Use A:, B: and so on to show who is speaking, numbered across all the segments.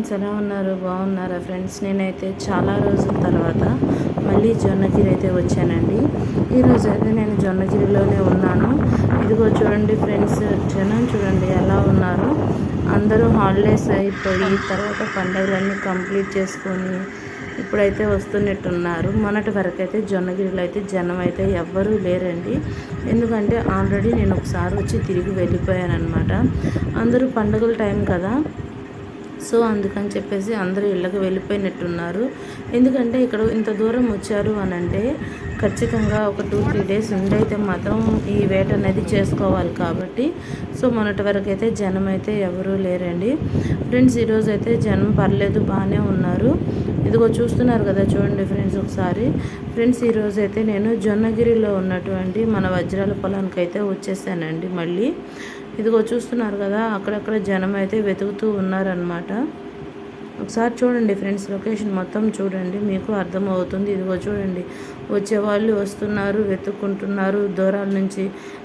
A: Friends ఎలా ఉన్నారు? బాగున్నారా ఫ్రెండ్స్? నేనైతే చాలా రోజుల తర్వాత మళ్ళీ జొన్నగిరి అయితే వచ్చానండి ఈరోజు అయితే నేను జొన్నగిరిలోనే ఉన్నాను. ఇదిగో చూడండి ఫ్రెండ్స్ జనం చూడండి ఎలా ఉన్నారు. అందరూ హాలిడేస్ అయిపోయి తర్వాత పండుగలన్నీ కంప్లీట్ చేసుకొని ఇప్పుడైతే వస్తున్నట్టున్నారు. మొన్నటి వరకు అయితే జొన్నగిరిలో అయితే జనం అయితే ఎవ్వరూ లేరండి. ఎందుకంటే ఆల్రెడీ నేను ఒకసారి వచ్చి తిరిగి వెళ్ళిపోయాను అనమాట అందరూ పండుగల టైం కదా. సో అందుకని చెప్పేసి అందరూ ఇళ్ళకి వెళ్ళిపోయినట్టున్నారు. ఎందుకంటే ఇక్కడ ఇంత దూరం వచ్చారు అని అంటే ఖచ్చితంగా ఒక టూ త్రీ డేస్ ఉండైతే మాత్రం ఈ వేట అనేది చేసుకోవాలి కాబట్టి. సో మొన్నటి వరకు అయితే జనం అయితే ఎవరూ లేరండి. ఫ్రెండ్స్ ఈరోజు అయితే జనం పర్లేదు బాగానే ఉన్నారు. ఇదిగో చూస్తున్నారు కదా చూడండి ఫ్రెండ్స్ ఒకసారి. ఫ్రెండ్స్ ఈరోజు అయితే నేను జొన్నగిరిలో ఉన్నటువంటి మన వజ్రాల పొలానికి అయితే వచ్చేసానండి మళ్ళీ. ఇదిగో చూస్తున్నారు కదా అక్కడక్కడ జనం అయితే వెతుకుతూ ఉన్నారనమాట ఒకసారి చూడండి ఫ్రెండ్స్ లొకేషన్ మొత్తం చూడండి మీకు అర్థమవుతుంది. ఇదిగో చూడండి వచ్చేవాళ్ళు వస్తున్నారు వెతుక్కుంటున్నారు. దూరాల నుంచి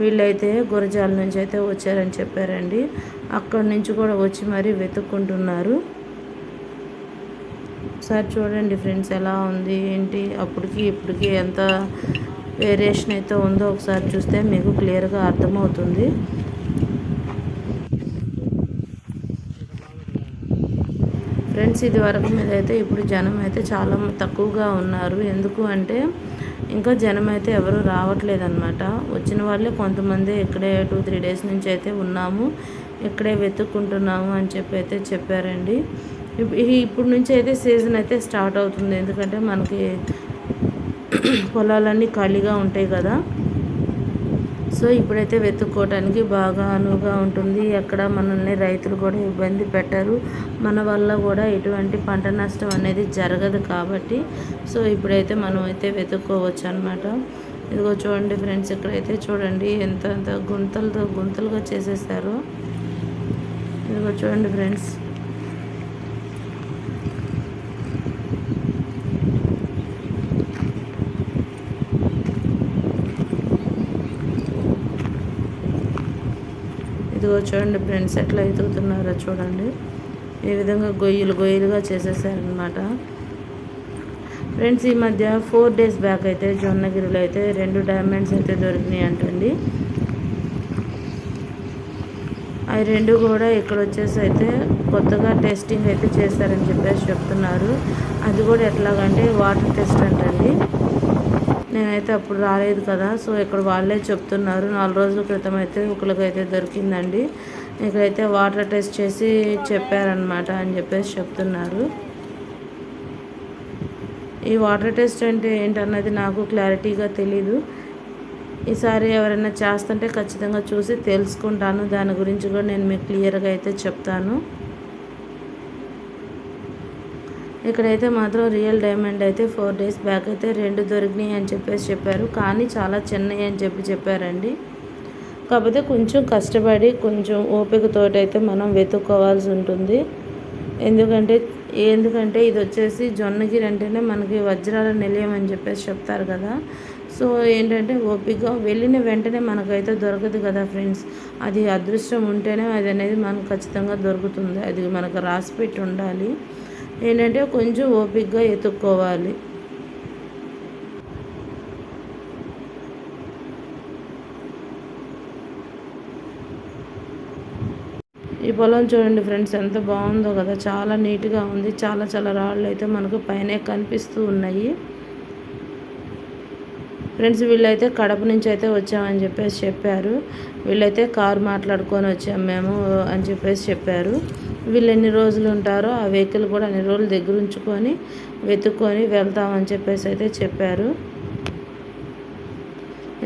A: వీళ్ళైతే గురజాల నుంచి అయితే వచ్చారని చెప్పారండి. అక్కడి నుంచి కూడా వచ్చి మరీ వెతుక్కుంటున్నారు. ఒకసారి చూడండి ఫ్రెండ్స్ ఎలా ఉంది ఏంటి అప్పటికి ఇప్పటికి ఎంత వేరియేషన్ అయితే ఉందో ఒకసారి చూస్తే మీకు క్లియర్గా అర్థమవుతుంది. ఫ్రెండ్స్ ఇది వరకు మీద అయితే ఇప్పుడు జనం అయితే చాలా తక్కువగా ఉన్నారు. ఎందుకు అంటే ఇంకా జనం అయితే ఎవరు రావట్లేదన్నమాట. వచ్చిన వాళ్ళే కొంతమంది ఇక్కడే టూ త్రీ డేస్ నుంచి అయితే ఉన్నాము. ఇక్కడే వెతుక్కుంటున్నాము అని చెప్పి అయితే చెప్పారండి. ఇప్పుడు నుంచి అయితే సీజన్ అయితే స్టార్ట్ అవుతుంది. ఎందుకంటే మనకి పొలాలన్నీ ఖాళీగా ఉంటాయి కదా. సో ఇప్పుడైతే వెతుక్కోవడానికి బాగా అనువుగా ఉంటుంది. ఎక్కడ మనల్ని రైతులు కూడా ఇబ్బంది పెట్టరు. మన వల్ల కూడా ఎటువంటి పంట నష్టం అనేది జరగదు కాబట్టి. సో ఇప్పుడైతే మనం అయితే వెతుక్కోవచ్చు అనమాట ఇదిగో చూడండి ఫ్రెండ్స్ ఇక్కడైతే చూడండి ఎంత ఎంత గుంతలతో గుంతలుగా చేసేస్తారు ఇదిగో చూడండి ఫ్రెండ్స్. ఇదిగో చూడండి ఫ్రెండ్స్ ఎట్లా ఎదుగుతున్నారో చూడండి. ఈ విధంగా గొయ్యలు గొయ్యలుగా చేసేసారనమాట ఫ్రెండ్స్ ఈ మధ్య ఫోర్ డేస్ బ్యాక్ అయితే జొన్నగిరిలో అయితే రెండు డైమండ్స్ అయితే దొరికినాయి అంటండి. అవి రెండు కూడా ఇక్కడ వచ్చేసి అయితే కొత్తగా టెస్టింగ్ అయితే చేస్తారని చెప్పేసి చెప్తున్నారు. అది కూడా ఎట్లాగంటే వాటర్ టెస్ట్ అంటండి. నేనైతే అప్పుడు రాలేదు కదా. సో ఇక్కడ వాళ్ళే చెప్తున్నారు. నాలుగు రోజుల క్రితం అయితే ఒకరికైతే దొరికిందండి. ఇక్కడైతే వాటర్ టెస్ట్ చేసి చెప్పారనమాట అని చెప్పేసి చెప్తున్నారు. ఈ వాటర్ టెస్ట్ అంటే ఏంటన్నది నాకు క్లారిటీగా తెలీదు. ఈసారి ఎవరైనా చేస్తుంటే ఖచ్చితంగా చూసి తెలుసుకుంటాను. దాని గురించి కూడా నేను మీకు క్లియర్గా అయితే చెప్తాను. ఇక్కడైతే మాత్రం రియల్ డైమండ్ అయితే ఫోర్ డేస్ బ్యాక్ అయితే రెండు దొరికినాయి అని చెప్పేసి చెప్పారు. కానీ చాలా చిన్నవి అని చెప్పి చెప్పారండి. కాకపోతే కొంచెం కష్టపడి కొంచెం ఓపికతోటి అయితే మనం వెతుక్కోవాల్సి ఉంటుంది. ఎందుకంటే ఎందుకంటే ఇది వచ్చేసి జొన్నగిరి అంటేనే మనకి వజ్రాల నిలయం అని చెప్పేసి చెప్తారు కదా. సో ఏంటంటే ఓపిక వెళ్ళిన వెంటనే మనకైతే దొరకదు కదా ఫ్రెండ్స్. అది అదృష్టం ఉంటేనే అది అనేది మనకు ఖచ్చితంగా దొరుకుతుంది. అది మనకు రాసిపెట్టి ఉండాలి. ఏంటంటే కొంచెం ఓపిక్గా ఎత్తుక్కోవాలి. ఈ పొలం చూడండి ఫ్రెండ్స్ ఎంత బాగుందో కదా. చాలా నీట్గా ఉంది. చాలా చాలా రాళ్ళు అయితే మనకు పైన కనిపిస్తూ ఉన్నాయి. ఫ్రెండ్స్ వీళ్ళైతే కడప నుంచి అయితే వచ్చామని చెప్పేసి చెప్పారు. వీళ్ళైతే కారు మాట్లాడుకొని వచ్చాము మేము అని చెప్పేసి చెప్పారు. వీళ్ళు ఎన్ని రోజులు ఉంటారో ఆ వెహికల్ కూడా అన్ని రోజులు దగ్గర ఉంచుకొని వెతుక్కొని వెళ్తామని చెప్పేసి అయితే చెప్పారు.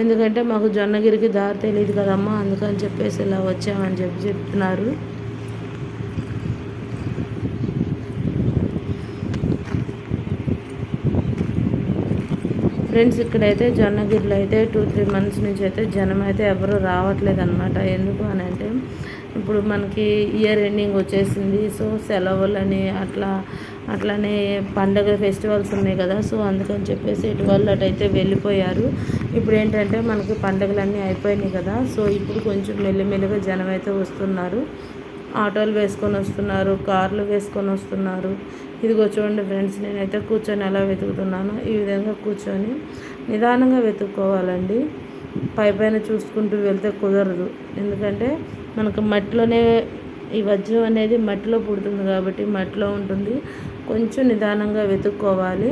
A: ఎందుకంటే మాకు జొన్నగిరికి దారి తెలియదు కదమ్మా అందుకని చెప్పేసి ఇలా వచ్చామని చెప్పి చెప్తున్నారు. ఫ్రెండ్స్ ఇక్కడైతే జొన్నగిరిలో అయితే టూ త్రీ మంత్స్ నుంచి అయితే జనం అయితే ఎవరు రావట్లేదు అనమాట ఎందుకు అని అంటే ఇప్పుడు మనకి ఇయర్ ఎండింగ్ వచ్చేసింది. సో సెలవులని అట్లా అట్లానే పండగ ఫెస్టివల్స్ ఉన్నాయి కదా. సో అందుకని చెప్పేసి ఇటు వాళ్ళు అటైతే వెళ్ళిపోయారు. ఇప్పుడు ఏంటంటే మనకి పండగలన్నీ అయిపోయినాయి కదా. సో ఇప్పుడు కొంచెం మెల్లిమెల్లిగా జనం అయితే వస్తున్నారు. ఆటోలు వేసుకొని వస్తున్నారు కార్లు వేసుకొని వస్తున్నారు. ఇదిగో చూడండి ఫ్రెండ్స్ నేనైతే కూర్చొని ఎలా వెతుకుతున్నాను ఈ విధంగా కూర్చొని నిదానంగా వెతుక్కోవాలండి. పై పైన చూసుకుంటూ వెళ్తే కుదరదు. ఎందుకంటే మనకు మట్టిలోనే ఈ వజ్రం అనేది మట్టిలో పుడుతుంది కాబట్టి మట్టిలో ఉంటుంది. కొంచెం నిదానంగా వెతుక్కోవాలి.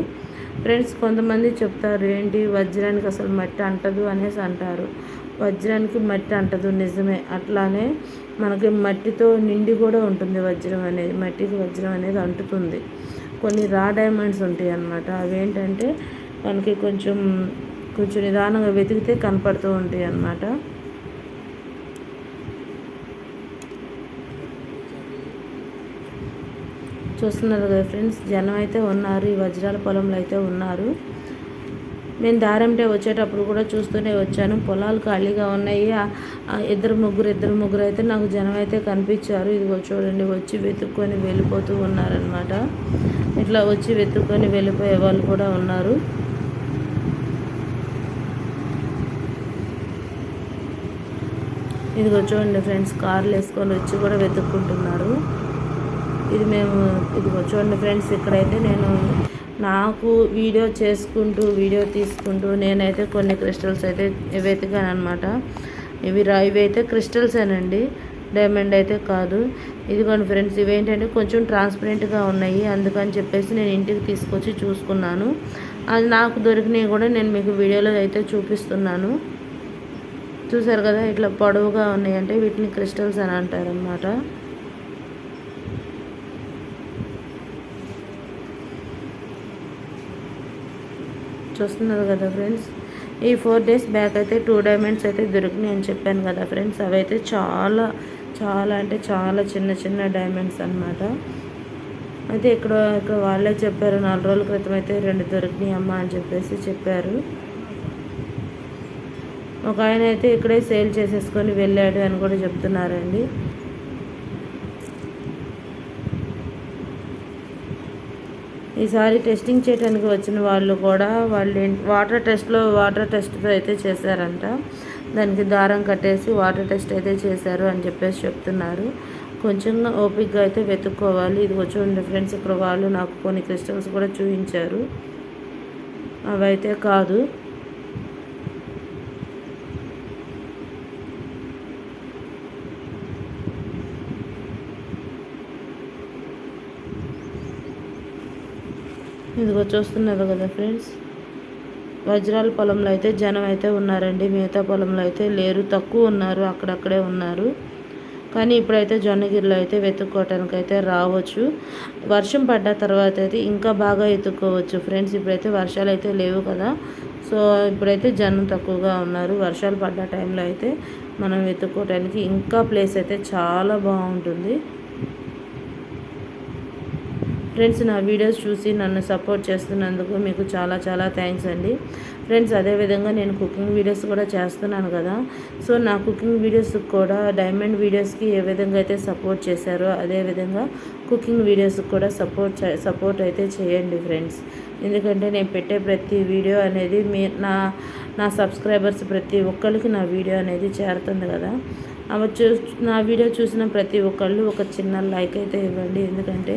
A: ఫ్రెండ్స్ కొంతమంది చెప్తారు ఏంటి వజ్రానికి అసలు మట్టి అంటదు? అనేసి అంటారు. వజ్రానికి మట్టి అంటదు నిజమే. అట్లానే మనకి మట్టితో నిండి కూడా ఉంటుంది వజ్రం అనేది మట్టికి వజ్రం అనేది అంటుతుంది. కొన్ని రా డైమండ్స్ ఉంటాయి అన్నమాట. అవేంటంటే మనకి కొంచెం కొంచెం నిదానంగా వెతికితే కనపడుతూ ఉంటాయి అన్నమాట. చూస్తున్నారు కదా ఫ్రెండ్స్ జనం అయితే ఉన్నారు ఈ వజ్రాల పొలంలో అయితే ఉన్నారు. నేను దారంటే వచ్చేటప్పుడు కూడా చూస్తూనే వచ్చాను. పొలాలు ఖాళీగా ఉన్నాయి. ఇద్దరు ముగ్గురు ఇద్దరు ముగ్గురు అయితే నాకు జనం అయితే కనిపించారు. ఇదిగో చూడండి వచ్చి వెతుక్కొని వెళ్ళిపోతూ ఉన్నారనమాట ఇట్లా వచ్చి వెతుక్కొని వెళ్ళిపోయే వాళ్ళు కూడా ఉన్నారు. ఇదిగో చూడండి ఫ్రెండ్స్ కార్లు వేసుకొని వచ్చి కూడా వెతుక్కుంటున్నారు. ఇది మేము ఇదిగో చూడండి ఫ్రెండ్స్ ఇక్కడైతే నేను నాకు వీడియో చేసుకుంటూ వీడియో తీసుకుంటూ నేనైతే కొన్ని క్రిస్టల్స్ అయితే వెతికాను అనమాట ఇవి రా ఇవి అయితే క్రిస్టల్సేనండి డైమండ్ అయితే కాదు. ఇదిగోండి ఫ్రెండ్స్ ఇవేంటంటే కొంచెం ట్రాన్స్పరెంట్గా ఉన్నాయి. అందుకని చెప్పేసి నేను ఇంటికి తీసుకొచ్చి చూసుకున్నాను. అది నాకు దొరికినవి కూడా నేను మీకు వీడియోలో అయితే చూపిస్తున్నాను. చూసారు కదా ఇట్లా పొడవుగా ఉన్నాయి అంటే వీటిని క్రిస్టల్స్ అని అంటారు చూస్తున్నారు కదా ఫ్రెండ్స్. ఈ ఫోర్ డేస్ బ్యాక్ అయితే టూ డైమండ్స్ అయితే దొరికినాయి అని చెప్పాను కదా ఫ్రెండ్స్. అవి అయితే చాలా చాలా అంటే చాలా చిన్న చిన్న డైమండ్స్ అనమాట అయితే ఇక్కడ ఇక్కడ వాళ్ళే చెప్పారు నాలుగు రోజుల క్రితం అయితే రెండు దొరికినాయి అమ్మ అని చెప్పేసి చెప్పారు. ఒక ఆయన అయితే ఇక్కడే సేల్ చేసేసుకొని వెళ్ళాడు అని కూడా చెప్తున్నారండి. ఈసారి టెస్టింగ్ చేయడానికి వచ్చిన వాళ్ళు కూడా వాళ్ళు వాటర్ టెస్ట్లో వాటర్ టెస్ట్ అయితే చేశారంట. దానికి దారం కట్టేసి వాటర్ టెస్ట్ అయితే చేశారు అని చెప్పేసి చెప్తున్నారు. కొంచెం ఓపిక్గా అయితే వెతుక్కోవాలి. ఇది కొంచెం ఫ్రెండ్స్ ఇక్కడ వాళ్ళు నాకు కొన్ని క్రిస్టల్స్ కూడా చూపించారు. అవైతే కాదు. ఇదిగో చూస్తున్నారు కదా ఫ్రెండ్స్. వజ్రాల పొలంలో అయితే జనం అయితే ఉన్నారండి. మిగతా పొలంలో అయితే లేరు. తక్కువ ఉన్నారు. అక్కడక్కడే ఉన్నారు. కానీ ఇప్పుడైతే జొన్నగిరిలో అయితే వెతుక్కోవటానికి అయితే రావచ్చు. వర్షం పడ్డ తర్వాత అయితే ఇంకా బాగా ఎత్తుక్కోవచ్చు ఫ్రెండ్స్. ఇప్పుడైతే వర్షాలు అయితే లేవు కదా. సో ఇప్పుడైతే జనం తక్కువగా ఉన్నారు. వర్షాలు పడ్డ టైంలో అయితే మనం వెతుక్కోవటానికి ఇంకా ప్లేస్ అయితే చాలా బాగుంటుంది. ఫ్రెండ్స్ నా వీడియోస్ చూసి నన్ను సపోర్ట్ చేస్తున్నందుకు మీకు చాలా చాలా థ్యాంక్స్ అండి. ఫ్రెండ్స్ అదేవిధంగా నేను కుకింగ్ వీడియోస్ కూడా చేస్తున్నాను కదా. సో నా కుకింగ్ వీడియోస్ కూడా డైమండ్ వీడియోస్కి ఏ విధంగా అయితే సపోర్ట్ చేశారో అదేవిధంగా కుకింగ్ వీడియోస్కి కూడా సపోర్ట్ సపోర్ట్ అయితే చేయండి ఫ్రెండ్స్ ఎందుకంటే నేను పెట్టే ప్రతి వీడియో అనేది మీ నా నా సబ్స్క్రైబర్స్ ప్రతి ఒక్కరికి నా వీడియో అనేది చేరుతుంది కదా. అవి చూ నా వీడియో చూసిన ప్రతి ఒక్కళ్ళు ఒక చిన్న లైక్ అయితే ఇవ్వండి. ఎందుకంటే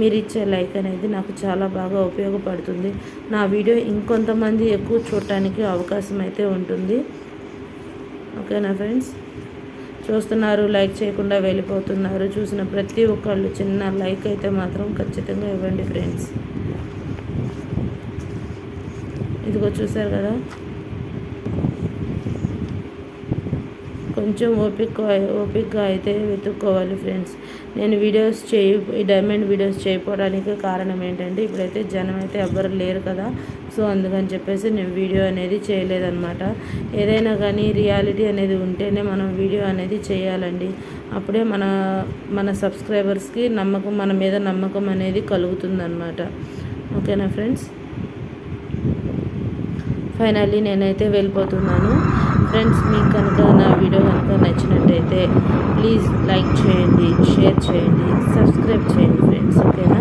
A: మీరు ఇచ్చే లైక్ అనేది నాకు చాలా బాగా ఉపయోగపడుతుంది. నా వీడియో ఇంకొంతమంది ఎక్కువ చూడటానికి అవకాశం అయితే ఉంటుంది. ఓకేనా ఫ్రెండ్స్? చూస్తున్నారు లైక్ చేయకుండా వెళ్ళిపోతున్నారు. చూసిన ప్రతి ఒక్కళ్ళు చిన్న లైక్ అయితే మాత్రం ఖచ్చితంగా ఇవ్వండి ఫ్రెండ్స్. ఇదిగో చూసారు కదా? కొంచెం ఓపిక ఓపికగా అయితే వెతుక్కోవాలి ఫ్రెండ్స్. నేను వీడియోస్ చేయి ఈ డైమండ్ వీడియోస్ చేయకపోవడానికి కారణం ఏంటంటే ఇప్పుడైతే జనం అయితే ఎవ్వరు లేరు కదా. సో అందుకని చెప్పేసి నేను వీడియో అనేది చేయలేదన్నమాట. ఏదైనా కానీ రియాలిటీ అనేది ఉంటేనే మనం వీడియో అనేది చేయాలండి. అప్పుడే మన మన సబ్స్క్రైబర్స్కి నమ్మకం మన మీద నమ్మకం అనేది కలుగుతుందన్నమాట. ఓకేనా ఫ్రెండ్స్? ఫైనల్లీ నేనైతే వెళ్ళిపోతున్నాను. ఫ్రెండ్స్ మీకు కనుక నా వీడియో కనుక నచ్చినట్టయితే ప్లీజ్ లైక్ చేయండి షేర్ చేయండి సబ్స్క్రైబ్ చేయండి ఫ్రెండ్స్ ఓకేనా